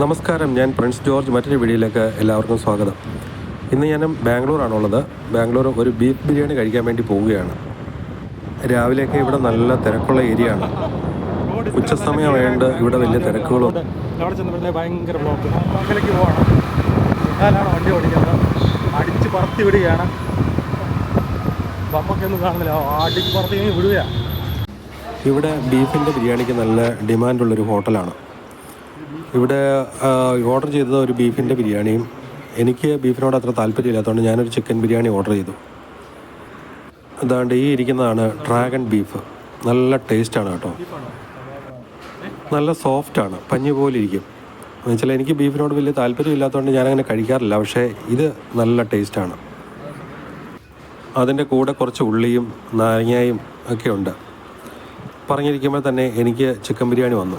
നമസ്കാരം ഞാൻ Prince George. മറ്റൊരു വീഡിയോയിലേക്ക് എല്ലാവർക്കും സ്വാഗതം. ഇന്ന് ഞാൻ ബാംഗ്ലൂരാണുള്ളത്. ബാംഗ്ലൂർ ഒരു ബീഫ് ബിരിയാണി കഴിക്കാൻ വേണ്ടി പോവുകയാണ്. രാവിലെയൊക്കെ ഇവിടെ നല്ല തിരക്കുള്ള ഏരിയ ആണ്. ഉച്ച സമയമായതുകൊണ്ട് ഇവിടെ വലിയ തിരക്കുകളും ഭയങ്കര ബ്ലോക്ക് മംഗലയ്ക്ക് പോവാണ്. ഞാനാണ് വണ്ടി ഓടിക്കുന്നത്. അടിച്ച് പറത്തി വിടുകയാണ്. പമ്പൊക്കെയൊന്നും കാണുന്നില്ല. അടിച്ച് പറത്തി വിടുകയാണ് ഇവിടെ ബീഫിന്റെ ബിരിയാണിക്ക് നല്ല ഡിമാൻഡുള്ളൊരു ഹോട്ടലാണ്. ഇവിടെ ഓർഡർ ചെയ്തത് ഒരു ബീഫിന്റെ ബിരിയാണിയും എനിക്ക് ബീഫിനോട് അത്ര താല്പര്യമില്ലാത്തതുകൊണ്ട് ഞാനൊരു ചിക്കൻ ബിരിയാണി ഓർഡർ ചെയ്തു. അതാണ്ട് ഈ ഇരിക്കുന്നതാണ് ഡ്രാഗൺ ബീഫ് നല്ല ടേസ്റ്റാണ് കേട്ടോ. നല്ല സോഫ്റ്റാണ് പഞ്ഞു പോലെ ഇരിക്കും. എന്നുവെച്ചാൽ എനിക്ക് ബീഫിനോട് വലിയ താല്പര്യമില്ലാത്തതുകൊണ്ട് ഞാനങ്ങനെ കഴിക്കാറില്ല. പക്ഷേ ഇത് നല്ല ടേസ്റ്റാണ് അതിന്റെ കൂടെ കുറച്ച് ഉള്ളിയും നാരങ്ങയും ഒക്കെ ഉണ്ട്. പറഞ്ഞിരിക്കുമ്പോൾ തന്നെ എനിക്ക് ചിക്കൻ ബിരിയാണി വന്നു.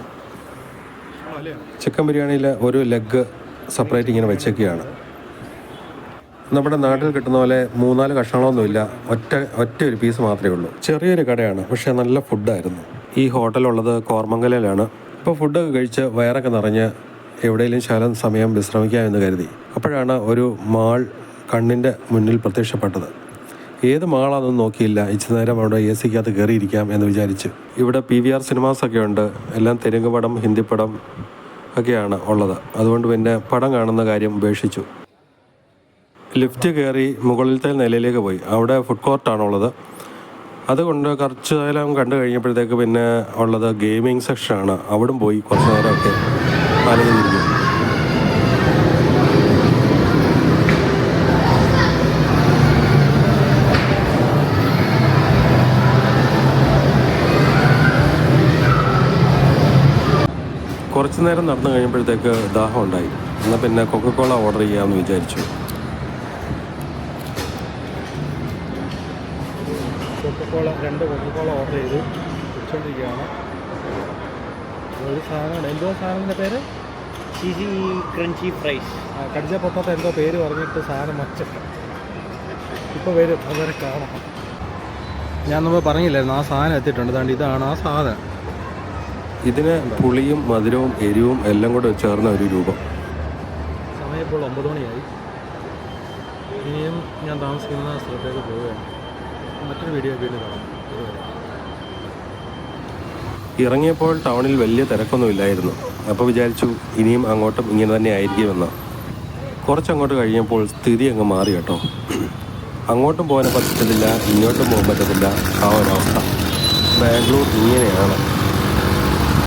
ചിക്കൻ ബിരിയാണിയിൽ ഒരു ലെഗ് സെപ്പറേറ്റ് ഇങ്ങനെ വെച്ചൊക്കെയാണ് നമ്മുടെ നാട്ടിൽ കിട്ടുന്ന പോലെ മൂന്നാൽ കഷ്ണങ്ങളൊന്നുമില്ല. ഒറ്റ ഒറ്റ ഒരു പീസ് മാത്രമേ ഉള്ളൂ. ചെറിയൊരു കടയാണ് പക്ഷേ നല്ല ഫുഡായിരുന്നു. ഈ ഹോട്ടലുള്ളത് കോർമംഗലയിലാണ്. ഇപ്പോൾ ഫുഡൊക്കെ കഴിച്ച് വയറൊക്കെ നിറഞ്ഞ് എവിടെയെങ്കിലും ശാലം സമയം വിശ്രമിക്കാമെന്ന് കരുതി. അപ്പോഴാണ് ഒരു മാൾ കണ്ണിന്റെ മുന്നിൽ പ്രത്യക്ഷപ്പെട്ടത്. ഏത് മാളാണെന്ന് നോക്കിയില്ല. ഇച്ചിരി നേരം അവിടെ എ സിക്കകത്ത് കയറിയിരിക്കാം എന്ന് വിചാരിച്ചു. ഇവിടെ പി വി ആർ സിനിമാസൊക്കെ ഉണ്ട്. എല്ലാം തെലുങ്ക് പടം ഹിന്ദി പടം ഒക്കെയാണ് ഉള്ളത്. അതുകൊണ്ട് പിന്നെ പടം കാണുന്ന കാര്യം ഉപേക്ഷിച്ചു. ലിഫ്റ്റ് കയറി മുകളിലത്തെ നിലയിലേക്ക് പോയി. അവിടെ ഫുഡ് കോർട്ടാണുള്ളത് അതുകൊണ്ട് കുറച്ച് നേരം കണ്ടു കഴിഞ്ഞപ്പോഴത്തേക്ക് പിന്നെ ഉള്ളത് ഗെയിമിംഗ് സെക്ഷനാണ് അവിടും പോയി കുറച്ച് നേരമൊക്കെ അലഞ്ഞിരിക്കും കുറച്ച് നേരം നടന്നു കഴിയുമ്പോഴത്തേക്ക് ദാഹം ഉണ്ടായി. എന്നാൽ പിന്നെ കൊക്കക്കോള ഓർഡർ ചെയ്യാമെന്ന് വിചാരിച്ചു. കൊക്കക്കോള രണ്ട് കൊക്കക്കോള ഓർഡർ ചെയ്തു. കുടിച്ചോണ്ടിരിക്കുകയാണ് ഒരു സാധനമാണ് എന്തോ സാധനത്തിന്റെ പേര്? ചീസി ക്രഞ്ചി ഫ്രൈസ് ആ, കടിച്ച പൊട്ടാത്ത എന്തോ പേര് പറഞ്ഞിട്ട് സാധനം മച്ചൊക്കെ ഇപ്പോൾ വരും. അതുവരെ കാണാം. ഞാൻ നമ്മൾ പറഞ്ഞില്ലായിരുന്നു ആ സാധനം എത്തിയിട്ടുണ്ട്. അതുകൊണ്ട് ഇതാണ് ആ സാധനം. ഇതിന് പുളിയും മധുരവും എരിവും എല്ലാം കൂടെ ചേർന്ന ഒരു രൂപം. സമയം ഇപ്പോൾ ഒമ്പത് മണിയായി. ഇനിയും ഞാൻ താമസിക്കുന്ന സ്ഥലത്തേക്ക് പോവുകയാണ്. മറ്റൊരു വീഡിയോ വീണ്ടും കാണാം. ഇറങ്ങിയപ്പോൾ ടൗണിൽ വലിയ തിരക്കൊന്നുമില്ലായിരുന്നു. അപ്പോൾ വിചാരിച്ചു ഇനിയും അങ്ങോട്ടും ഇങ്ങനെ തന്നെ ആയിരിക്കുമെന്ന്. കുറച്ചങ്ങോട്ട് കഴിഞ്ഞപ്പോൾ സ്ഥിതി അങ്ങ് മാറി കേട്ടോ. അങ്ങോട്ടും പോകാൻ പറ്റത്തില്ല ഇങ്ങോട്ടും പോകാൻ പറ്റത്തില്ല ആ ഒരവസ്ഥ. ബാംഗ്ലൂർ ഇങ്ങനെയാണ്.